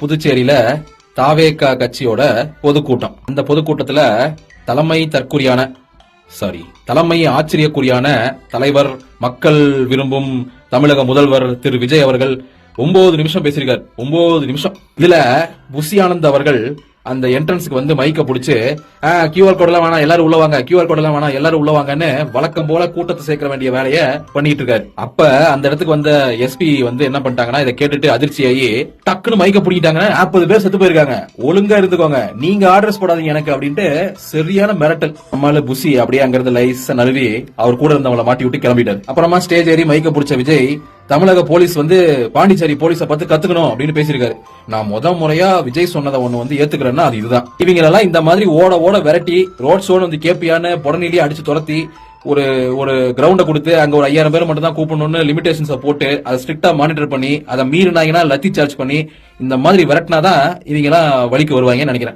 புதுச்சேரியில தாவேகா கட்சியோட பொதுக்கூட்டம். அந்த பொதுக்கூட்டத்துல தலைமை தற்குறியான சாரி தலைமை ஆச்சரியக்குறியான தலைவர் மக்கள் விரும்பும் தமிழக முதல்வர் திரு விஜய் அவர்கள் ஒன்பது நிமிஷம் பேசியிருக்கார். ஒன்பது நிமிஷம். இதுல புசி ஆனந்த் அவர்கள் அந்த என்ட்ரன்ஸ்க்கு வந்து மைக்க பிடிச்சி கியூஆர் கோட் எல்லாம் வேணாம் எல்லாரும் உள்ள வாங்க கியூஆர் கோட் எல்லாம் வேணாம் எல்லாரும் உள்ள வாங்கன்னு வழக்கம் போல கூட்டத்தை சேர்க்க வேண்டிய வேலையை பண்ணிட்டு இருக்காரு. அப்ப அந்த இடத்துக்கு வந்த எஸ்பி வந்து என்ன பண்ணிட்டாங்கன்னா இதை கேட்டுட்டு அதிர்ச்சியாகி டக்குன்னு மைக்க பிடிக்கிட்டாங்கன்னா நாற்பது பேர் செத்து போயிருக்காங்க. ஒழுங்கா இருந்துக்கோங்க. நீங்க ஆர்டர்ஸ் போடாதீங்க எனக்கு அப்படின்ட்டு சரியான மிரட்டல். நம்மளால புசி அப்படியே அங்கிருந்து லைஸ் நழுவி அவர் கூட இருந்தவங்களை மாட்டி விட்டு கிளம்பிட்டாரு. அப்புறமா ஸ்டேஜ் ஏறி மைக்க பிடிச்ச விஜய் தமிழக போலீஸ் வந்து பாண்டிச்சேரி போலீஸ பார்த்து கத்துக்கணும் அப்படின்னு பேசியிருக்காரு. நான் முத முறையா விஜய் சொன்னதை ஒண்ணு வந்து ஏத்துக்கிறேன்னா அது இதுதான். இவங்க எல்லாம் இந்த மாதிரி ஓட ஓட விரட்டி ரோட் ஷோன்னு வந்து கேப்பியான்னு புடநிலையே அடிச்சு துரத்தி ஒரு ஒரு கிரவுண்டை கொடுத்து அங்க ஒரு ஐயாயிரம் பேர் மட்டும் தான் கூப்பிடணும்னு லிமிடேஷன்ஸை போட்டு அதை ஸ்ட்ரிக்டா மானிட்டர் பண்ணி அதை மீறினாங்கன்னா லத்தி சார்ஜ் பண்ணி இந்த மாதிரி விரட்டினாதான் இவங்க எல்லாம் வழிக்கு வருவாங்கன்னு நினைக்கிறேன்.